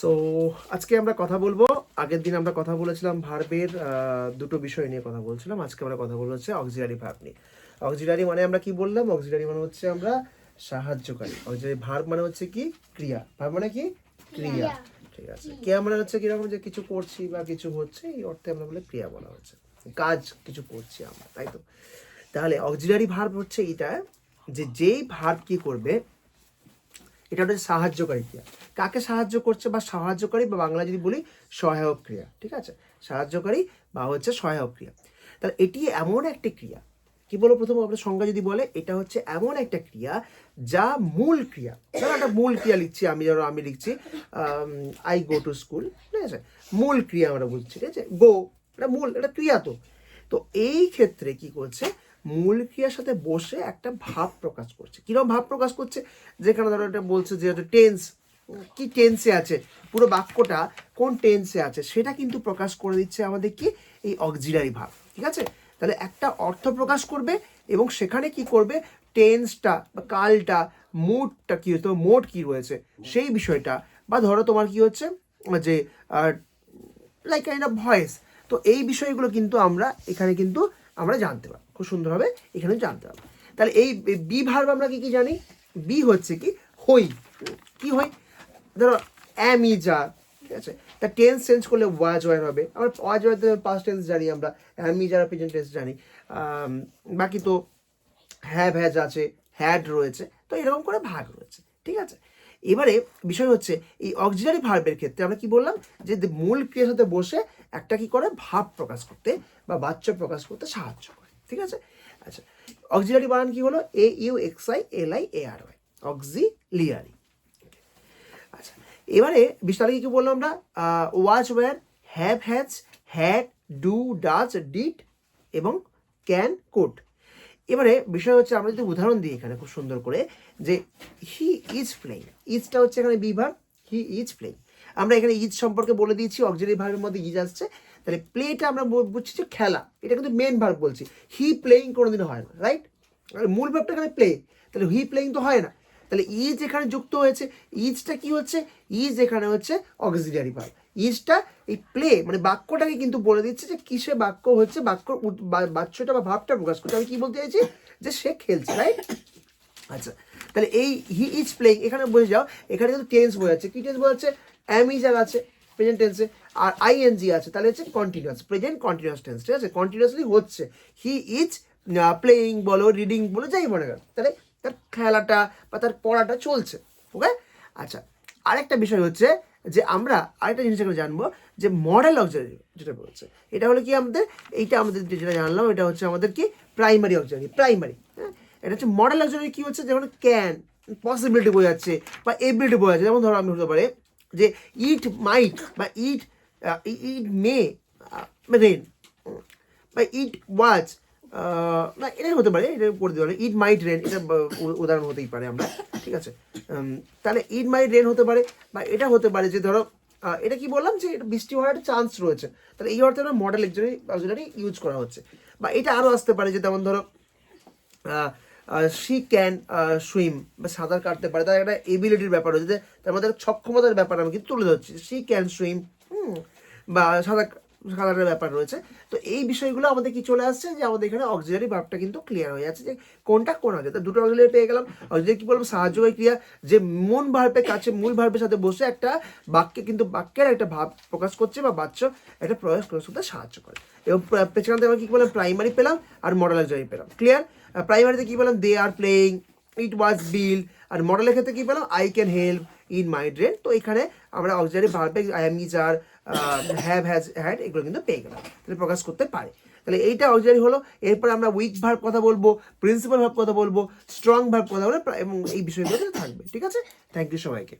So আজকে আমরা কথা বলব আগের দিন আমরা কথা বলেছিলাম ভার্বের দুটো বিষয় নিয়ে কথা বলছিলাম আজকে আমরা কথা বলব হচ্ছে অক্সিলারি ভার্ব নিয়ে। অক্সিলারি মানে আমরা কি বললাম? অক্সিলারি মানে হচ্ছে আমরা সাহায্যকারী। অক্সিলারি ভার্ব মানে হচ্ছে কি? ক্রিয়া। ভার্ব মানে কি? ক্রিয়া। ঠিক আছে। ক্রিয়া মানে হচ্ছে কীরকম? যে কিছু করছি বা কিছু হচ্ছে এই অর্থে আমরা বলে ক্রিয়া বলা হচ্ছে। কাজ কিছু করছি আমরা তাই তো? তাহলে অক্সিলারি ভার্ব হচ্ছে এটা যে যেই ভার্ব কি করবে এটা হচ্ছে সাহায্যকারী ক্রিয়া। কাকে সাহায্য করছে বা সাহায্যকারী বা বাংলা যদি বলি, সহায়ক ক্রিয়া, ঠিক আছে? সাহায্যকারী বা হচ্ছে সহায়ক ক্রিয়া। তাহলে এটি এমন একটি ক্রিয়া, কি বলো প্রথম? আপনার সংজ্ঞা যদি বলে, এটা হচ্ছে এমন একটা ক্রিয়া যা মূল ক্রিয়া। ধরো একটা মূল ক্রিয়া লিখছি আমি, ধরো আমি লিখছি আই গো টু স্কুল ঠিক আছে? মূল ক্রিয়া আমরা বলছি, ঠিক আছে? গো এটা মূল, এটা ক্রিয়া তো। তো এই ক্ষেত্রে কি করছে মূল ক্রিয়ার সাথে বসে একটা ভাব প্রকাশ করছে। কীরকম ভাব প্রকাশ করছে? যেখানে ধরো এটা বলছে যে টেন্স কি টেন্সে আছে? পুরো বাক্যটা কোন টেন্সে আছে? সেটা কিন্তু প্রকাশ করে দিচ্ছে আমাদের কি? এই অক্সিলারি ভাব। ঠিক আছে? তাহলে একটা অর্থ প্রকাশ করবে এবং সেখানে কি করবে? টেন্সটা বা কালটা মুডটা কি হতো? মোড কি রয়েছে? সেই বিষয়টা। বা ধরো তোমার কি হচ্ছে? যে লাইক কাইন্ড অফ ভয়েস তো এই বিষয়গুলো কিন্তু আমরা এখানে কিন্তু আমরা জানতে পারব। খুব সুন্দরভাবে এখানে জানতে পারব। তাহলে এই বি ভার্ব আমরা কি কি জানি? বি হচ্ছে কি হই। কি হই? ধরো অ্যাম যা ঠিক আছে? তা টেন্স চেঞ্জ করলে ওয়াজ ওয়ার হবে। আমরা ওয়াজ ওয়ার পাস্ট টেন্স জানি আমরা, অ্যাম যারা প্রেজেন্ট টেন্স জানি। বাকি তো হ্যাভ, হ্যাজ আছে, হ্যাড রয়েছে। তো এরকম করে ভাগ রয়েছে, ঠিক আছে? এবারে বিষয় হচ্ছে, এই অক্সিলারি ভার্বের ক্ষেত্রে আমরা কি বললাম? যে মূল ক্রিয়ার সাথে বসে একটা কি করে? ভাব প্রকাশ করতে বা বাচ্চা প্রকাশ করতে সাহায্য করে। ঠিক আছে? আচ্ছা অক্সিলারি বানান কি হলো? A, U, X, I, L, I, A, R, Y. Auxiliary আচ্ছা এবারে বিস্তারিত কি বললাম আমরা? Was were have has had do does did এবং ক্যান কোড এবারে বিষয় হচ্ছে, আমরা যদি উদাহরণ দিই এখানে খুব সুন্দর করে, যে হি ইজ প্লেইং ইজটা হচ্ছে এখানে বিভাগ হি ইজ প্লেইং আমরা এখানে ইজ সম্পর্কে বলে দিয়েছি অক্সিলারি ভার্বের মধ্যে ইজ আসছে। তাহলে প্লেটা আমরা বুঝছি যে খেলা। এটা কিন্তু মেন ভার্ব বলছি। হি প্লেইং কোনোদিন হয় না রাইট মূল ভাবটা এখানে প্লে তাহলে হি প্লেইং তো হয় না। তাহলে ইজ এখানে যুক্ত হয়েছে। ইজটা কি হচ্ছে? ইজ এখানে হচ্ছে অক্সিলিয়ারি ভার্ব ইজটা এই প্লে মানে বাক্যটাকে কিন্তু বলে দিচ্ছে যে কিসে বাক্য হচ্ছে, বাক্য বাচ্যটা বা ভাবটা প্রকাশ করছে। আমি কি বলতে চাইছি? যে সে খেলছে রাইট আচ্ছা তাহলে এই হি ইজ প্লেইং এখানে বুঝে যাও, এখানে কিন্তু টেন্স বোঝাচ্ছে কি টেন্স বোঝাচ্ছে অ্যামিজার আছে, প্রেজেন্ট টেন্সে আর আইএনজি আছে, তাহলে হচ্ছে কন্টিনিউয়াস প্রেজেন্ট কন্টিনিউয়াস টেন্স ঠিক আছে? কন্টিনিউয়াসলি হচ্ছে। হি ইজ প্লেইং বলো রিডিং বলো, যাই মনে কর। তাহলে তার খেলাটা বা তার পড়াটা চলছে ওকে আচ্ছা আরেকটা বিষয় হচ্ছে যে আমরা আরেকটা জিনিস এখানে জানব, যে মডেল অক্সিলারি যেটা বলছে। এটা হলো কি আমাদের? এইটা আমাদের যেটা জানলাম, এটা হচ্ছে আমাদের কি? প্রাইমারি অক্সিলারি প্রাইমারি হ্যাঁ? এটা হচ্ছে মডেল অক্সিলারি কী হচ্ছে? যেমন ক্যান পসিবিলিটি বোঝাচ্ছে বা এবিলিটি বোঝাচ্ছে। যেমন ধরো আমি হতে পারে যে ইট মাইট বা ইট ইট মে রেন বা ইট ওয়াজ না, এটাই হতে পারে এটা করে দিতে পারে। ইট মাইট রেন এটা উদাহরণ হতেই পারে আমরা, ঠিক আছে? তাহলে ইট মাইট রেন হতে পারে, বা এটা হতে পারে যে, ধরো এটা কি বললাম যে, এটা বৃষ্টি হওয়ার একটা চান্স রয়েছে। তাহলে এই অর্থে আমরা মডেল অক্সিলারি ইউজ করা হচ্ছে। বা এটা আরও আসতে পারে যে, যেমন ধরো শি ক্যান সুইম বা সাঁতার কাটতে পারে। তার একটা এবিলিটির ব্যাপার রয়েছে তার মধ্যে সক্ষমতার ব্যাপার আমি কিন্তু তুলে ধরছি। শি ক্যান সুইম হুম, বা সাঁতার সাঁতারের ব্যাপার রয়েছে। তো এই বিষয়গুলো আমাদের কি চলে আসছে যে আমাদের এখানে অক্সিলারি ভাবটা কিন্তু ক্লিয়ার হয়ে যাচ্ছে যে কোনটা কোন তো দুটো অক্সিলারি পেয়ে গেলাম। অক্সিলারি কি বলব? সাহায্যকারী ক্রিয়া। যে মূল ভার্বের কাছে, মূল ভার্বের সাথে বসে একটা বাক্যে কিন্তু বাক্যের একটা ভাব প্রকাশ করছে বা বাচ্চ একটা প্রয়াস প্রকাশ করতে সাহায্য করে। এবং পেছনে আমরা কি বললাম? প্রাইমারি পেলাম আর মডেল অক্সিলারি পেলাম। ক্লিয়ার প্রাইমারিতে কি বললাম? দে আর প্লেইং ইট ওয়াজ বিল আর মডেলের ক্ষেত্রে কি পেলাম? I can help in my drain তো এখানে আমরা auxiliary ভার্বে I am is are have has had এগুলো কিন্তু পেয়ে গেলাম। তাহলে প্রকাশ করতে পারে। তাহলে এইটা অক্সিলারি হলো, এরপর আমরা উইক ভার্ব কথা বলব প্রিন্সিপাল ভার্ব কথা বলব স্ট্রং ভার্ব কথা বলব, এবং এই বিষয়গুলো থাকবে, ঠিক আছে? থ্যাংক ইউ সবাইকে।